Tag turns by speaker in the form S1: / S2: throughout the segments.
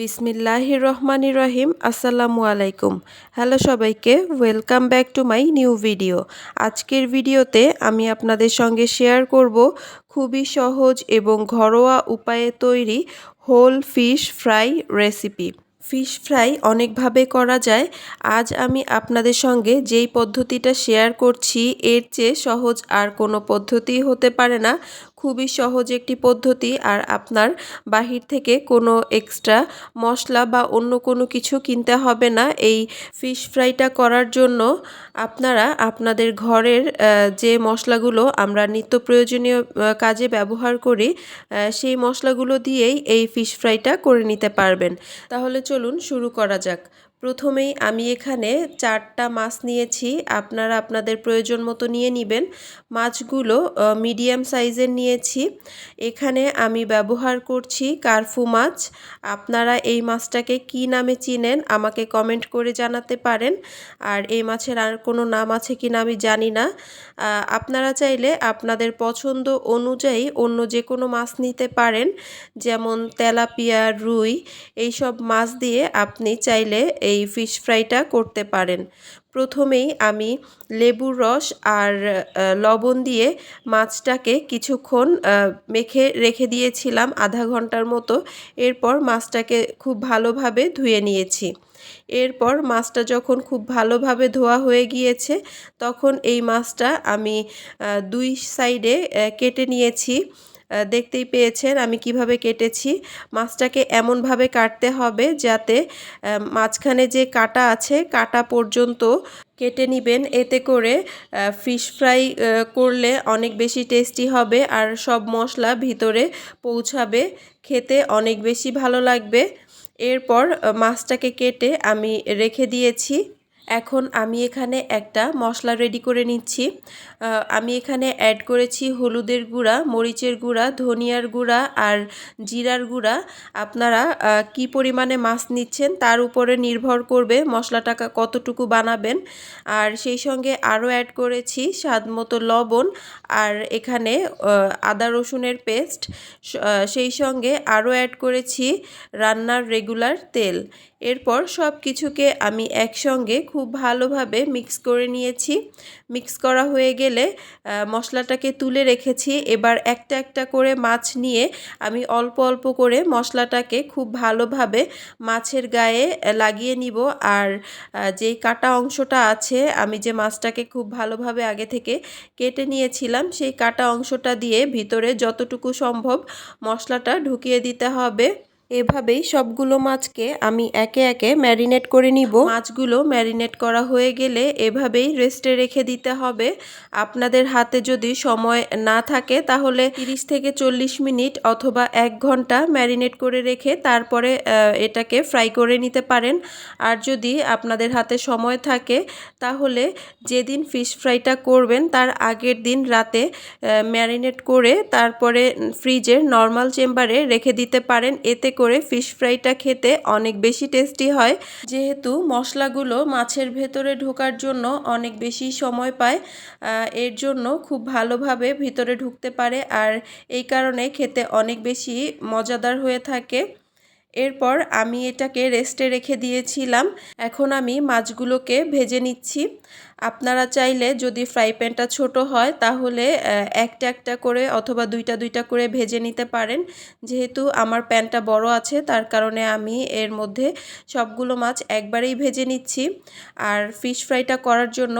S1: বিসমিল্লাহির রহমানির রহিম আসসালামু আলাইকুম। হ্যালো সবাইকে, welcome back to my new video. আজকের ভিডিওতে আমি আপনাদের সঙ্গে শেয়ার করব খুবই সহজ এবং ঘরোয়া উপায়ে তৈরি whole fish fry recipe. Fish fry অনেকভাবে করা যায়। আজ আমি আপনাদের সঙ্গে যেই পদ্ধতিটা শেয়ার করছি, এর চেয়ে সহজ আর কোনো পদ্ধতি হতে পারে না। খুবই সহজ একটি পদ্ধতি আর আপনার বাহির থেকে কোনো এক্সট্রা মশলা বা অন্য কোনো কিছু কিনতে হবে না। এই ফিশ ফ্রাইটা করার জন্য আপনারা আপনাদের ঘরের যে মশলাগুলো আমরা নিত্য প্রয়োজনীয় কাজে ব্যবহার করি সেই মশলাগুলো দিয়েই এই ফিশ ফ্রাইটা করে নিতে পারবেন। তাহলে চলুন শুরু করা যাক। প্রথমেই আমি এখানে চারটা মাছ নিয়েছি। আপনারা আপনাদের প্রয়োজন মতো নিয়ে নেবেন। মাছগুলো মিডিয়াম সাইজের নিয়েছি। এখানে আমি ব্যবহার করছি কারফু মাছ। আপনারা এই মাছটাকে কি নামে চিনেন আমাকে কমেন্ট করে জানাতে পারেন। আর এই মাছের আর কোনো নাম আছে কি না আমি জানি না। আপনারা চাইলে আপনাদের পছন্দ অনুযায়ী অন্য যে কোনো মাছ নিতে পারেন। যেমন তেলাপিয়া, রুই, এইসব মাছ দিয়ে আপনি চাইলে এই ফিশ ফ্রাইটা করতে পারেন। প্রথমেই আমি লেবুর রস আর লবণ দিয়ে মাছটাকে কিছুক্ষণ মেখে রেখে দিয়েছিলাম আধা ঘণ্টার মতো। এরপর মাছটাকে খুব ভালোভাবে ধুয়ে নিয়েছি। এরপর মাছটা যখন খুব ভালোভাবে ধোয়া হয়ে গিয়েছে, তখন এই মাছটা আমি দুই সাইডে কেটে নিয়েছি। দেখতেই পেয়েছেন আমি কীভাবে কেটেছি। মাছটাকে এমনভাবে কাটতে হবে যাতে মাঝখানে যে কাটা আছে, কাটা পর্যন্ত কেটে নেবেন। এতে করে ফিশ ফ্রাই করলে অনেক বেশি টেস্টি হবে আর সব মশলা ভিতরে পৌঁছাবে। খেতে অনেক বেশি ভালো লাগবে। এরপর মাছটাকে কেটে আমি রেখে দিয়েছি। এখন আমি এখানে একটা মশলা রেডি করে নিচ্ছি। আমি এখানে অ্যাড করেছি হলুদের গুঁড়া, মরিচের গুঁড়া, ধনিয়ার গুঁড়া আর জিরার গুঁড়া। আপনারা কি পরিমাণে মাছ নিচ্ছেন তার উপরে নির্ভর করবে মশলাটা কতটুকু বানাবেন। আর সেই সঙ্গে আরও অ্যাড করেছি স্বাদ মতো লবণ আর এখানে আদা রসুনের পেস্ট সেই সঙ্গে আরও অ্যাড করেছি রান্নার রেগুলার তেল। এরপর সব কিছুকে আমি একসঙ্গে খুব ভালোভাবে মিক্স করে নিয়েছি। মিক্স করা হয়ে গেলে মশলাটাকে তুলে রেখেছি। এবার একটা একটা করে মাছ নিয়ে আমি অল্প অল্প করে মশলাটাকে খুব ভালোভাবে মাছের গায়ে লাগিয়ে নিব। আর যেই কাটা অংশটা আছে, আমি যে মাছটাকে খুব ভালোভাবে আগে থেকে কেটে নিয়েছিলাম, সেই কাটা অংশটা দিয়ে ভিতরে যতটুকু সম্ভব মশলাটা ঢুকিয়ে দিতে হবে। এভাবেই সবগুলো মাছকে আমি একে একে ম্যারিনেট করে নিব। মাছগুলো ম্যারিনেট করা হয়ে গেলে এভাবেই রেস্টে রেখে দিতে হবে। আপনাদের হাতে যদি সময় না থাকে তাহলে 30 থেকে চল্লিশ মিনিট অথবা এক ঘণ্টা ম্যারিনেট করে রেখে তারপরে এটাকে ফ্রাই করে নিতে পারেন। আর যদি আপনাদের হাতে সময় থাকে তাহলে যেদিন ফিশ ফ্রাইটা করবেন তার আগের দিন রাতে ম্যারিনেট করে তারপরে ফ্রিজের নর্মাল চেম্বারে রেখে দিতে পারেন। এতে করে ফিশ ফ্রাইটা খেতে অনেক বেশি টেস্টি হয়। যেহেতু মশলাগুলো মাছের ভেতরে ঢোকার জন্য অনেক বেশি সময় পায় এর জন্য খুব ভালোভাবে ভিতরে ঢুকতে পারে আর এই কারণে খেতে অনেক বেশি মজাদার হয়ে থাকে। এরপর আমি এটাকে রেস্টে রেখে দিয়েছিলাম। এখন আমি মাছগুলোকে ভেজে নিচ্ছি। আপনারা চাইলে যদি ফ্রাই প্যানটা ছোট হয়, তাহলে একটা একটা করে অথবা দুইটা দুইটা করে ভেজে নিতে পারেন। যেহেতু আমার প্যানটা বড় আছে, তার কারণে আমি এর মধ্যে সবগুলো মাছ একবারেই ভেজে নিচ্ছি। আর ফিশ ফ্রাইটা করার জন্য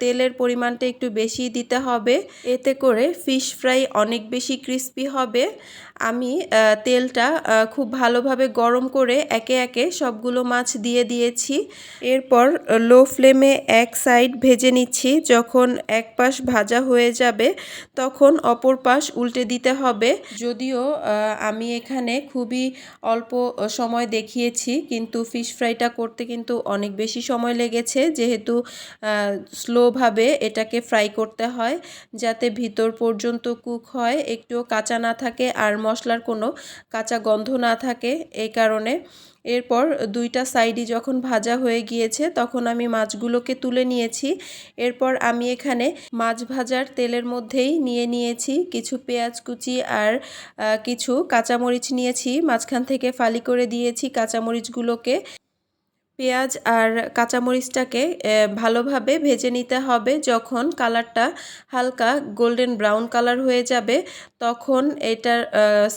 S1: তেলের পরিমাণটা একটু বেশি দিতে হবে। এতে করে ফিশ ফ্রাই অনেক বেশি ক্রিস্পি হবে। আমি তেলটা খুব ভালোভাবে গরম করে একে একে সবগুলো মাছ দিয়ে দিয়েছি। এরপর লো ফ্লেমে এক সাইড ভেজে নিচ্ছি। যখন এক পাশ ভাজা হয়ে যাবে, তখন অপর পাশ উল্টে দিতে হবে। যদিও আমি এখানে খুবই অল্প সময় দেখিয়েছি, কিন্তু ফিশ ফ্রাইটা করতে কিন্তু অনেক বেশি সময় লেগেছে। যেহেতু স্লোভাবে এটাকে ফ্রাই করতে হয়, যাতে ভিতর পর্যন্ত কুক হয়, একটুও কাঁচা না থাকে আর মশলার কোনো কাঁচা গন্ধ না থাকে, এই কারণে এরপর দুইটা সাইডই যখন ভাজা হয়ে গিয়েছে, তখন আমি মাছগুলোকে তুলে নিয়েছি। এরপর আমি এখানে মাছ ভাজার তেলের মধ্যেই নিয়ে নিয়েছি কিছু পেঁয়াজ কুচি আর কিছু কাঁচামরিচ নিয়েছি। মাঝখান থেকে ফালি করে দিয়েছি কাঁচামরিচগুলোকে। পেঁয়াজ আর কাঁচামরিচটাকে ভালোভাবে ভেজে নিতে হবে। যখন কালারটা হালকা গোল্ডেন ব্রাউন কালার হয়ে যাবে, তখন এটার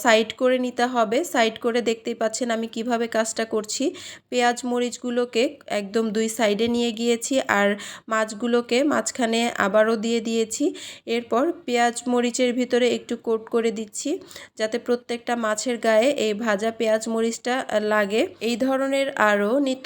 S1: সাইড করে নিতে হবে। সাইড করে দেখতেই পাচ্ছেন আমি কীভাবে কাজটা করছি। পেঁয়াজ মরিচগুলোকে একদম দুই সাইডে নিয়ে গিয়েছি আর মাছগুলোকে মাঝখানে আবারও দিয়ে দিয়েছি। এরপর পেঁয়াজ মরিচের ভিতরে একটু কোট করে দিচ্ছি, যাতে প্রত্যেকটা মাছের গায়ে এই ভাজা পেঁয়াজ মরিচটা লাগে। এই ধরনের আরও নিত্য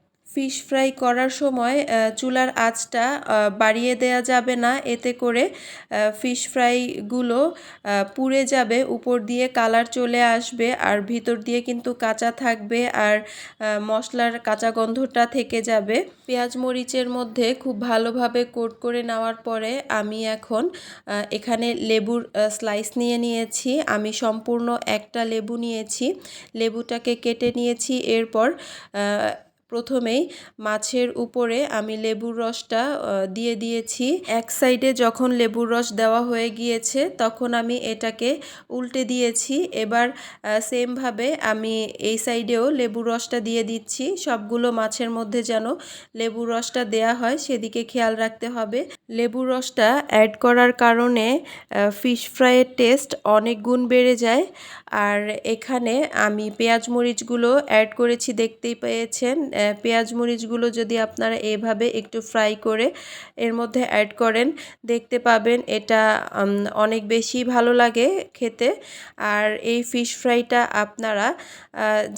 S1: ফিশ ফ্রাই করার সময় চুলার আঁচটা বাড়িয়ে দেয়া যাবে না। এতে করে ফিশ ফ্রাইগুলো পুড়ে যাবে, উপর দিয়ে কালার চলে আসবে আর ভিতর দিয়ে কিন্তু কাঁচা থাকবে আর মশলার কাঁচা গন্ধটা থেকে যাবে। পেঁয়াজ মরিচের মধ্যে খুব ভালোভাবে কোট করে নেওয়ার পরে আমি এখন এখানে লেবুর স্লাইস নিয়ে নিয়েছি। আমি সম্পূর্ণ একটা লেবু নিয়েছি। লেবুটাকে কেটে নিয়েছি। এরপর প্রথমেই মাছের উপরে আমি লেবুর রসটা দিয়ে দিয়েছি। এক সাইডে যখন লেবুর রস দেওয়া হয়ে গিয়েছে, তখন আমি এটাকে উল্টে দিয়েছি। এবার সেমভাবে আমি এই সাইডেও লেবুর রসটা দিয়ে দিচ্ছি। সবগুলো মাছের মধ্যে যেন লেবুর রসটা দেয়া হয়, সেদিকে খেয়াল রাখতে হবে। লেবুর রসটা অ্যাড করার কারণে ফিশ ফ্রাইয়ের টেস্ট অনেক গুণ বেড়ে যায়। আর এখানে আমি পেঁয়াজ মরিচগুলো অ্যাড করেছি, দেখতেই পেয়েছেন। পেঁয়াজ মরিচগুলো যদি আপনারা এভাবে একটু ফ্রাই করে এর মধ্যে অ্যাড করেন, দেখতে পাবেন এটা অনেক বেশি ভালো লাগে খেতে। আর এই ফিশ ফ্রাইটা আপনারা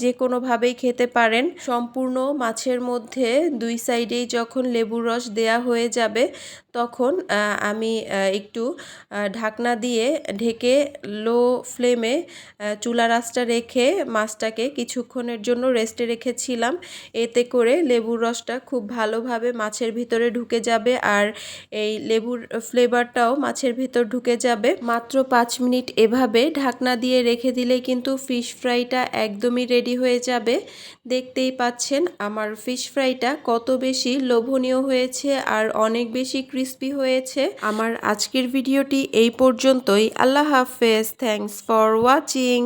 S1: যে কোনোভাবেই খেতে পারেন, সম্পূর্ণ মাছের মধ্যে দুই সাইডেই যখন লেবুর রস দেয়া হয়ে যাবে, তখন আমি একটু ঢাকনা দিয়ে ঢেকে লো ফ্লেমে চুলা রাসটা রেখে মাছটাকে কিছুক্ষণের জন্য রেস্টে রেখেছিলাম। এতে করে লেবুর রসটা খুব ভালোভাবে মাছের ভিতরে ঢুকে যাবে আর এই লেবুর ফ্লেভারটাও মাছের ভিতর ঢুকে যাবে। মাত্র পাঁচ মিনিট এভাবে ঢাকনা দিয়ে রেখে দিলেই কিন্তু ফিশ ফ্রাইটা একদমই রেডি হয়ে যাবে। দেখতেই পাচ্ছেন আমার ফিশ ফ্রাইটা কত বেশি লোভনীয় হয়েছে আর অনেক বেশি ক্রিস্পি হয়েছে। আমার আজকের ভিডিওটি এই পর্যন্তই। আল্লাহ হাফেজ। Thanks for watching.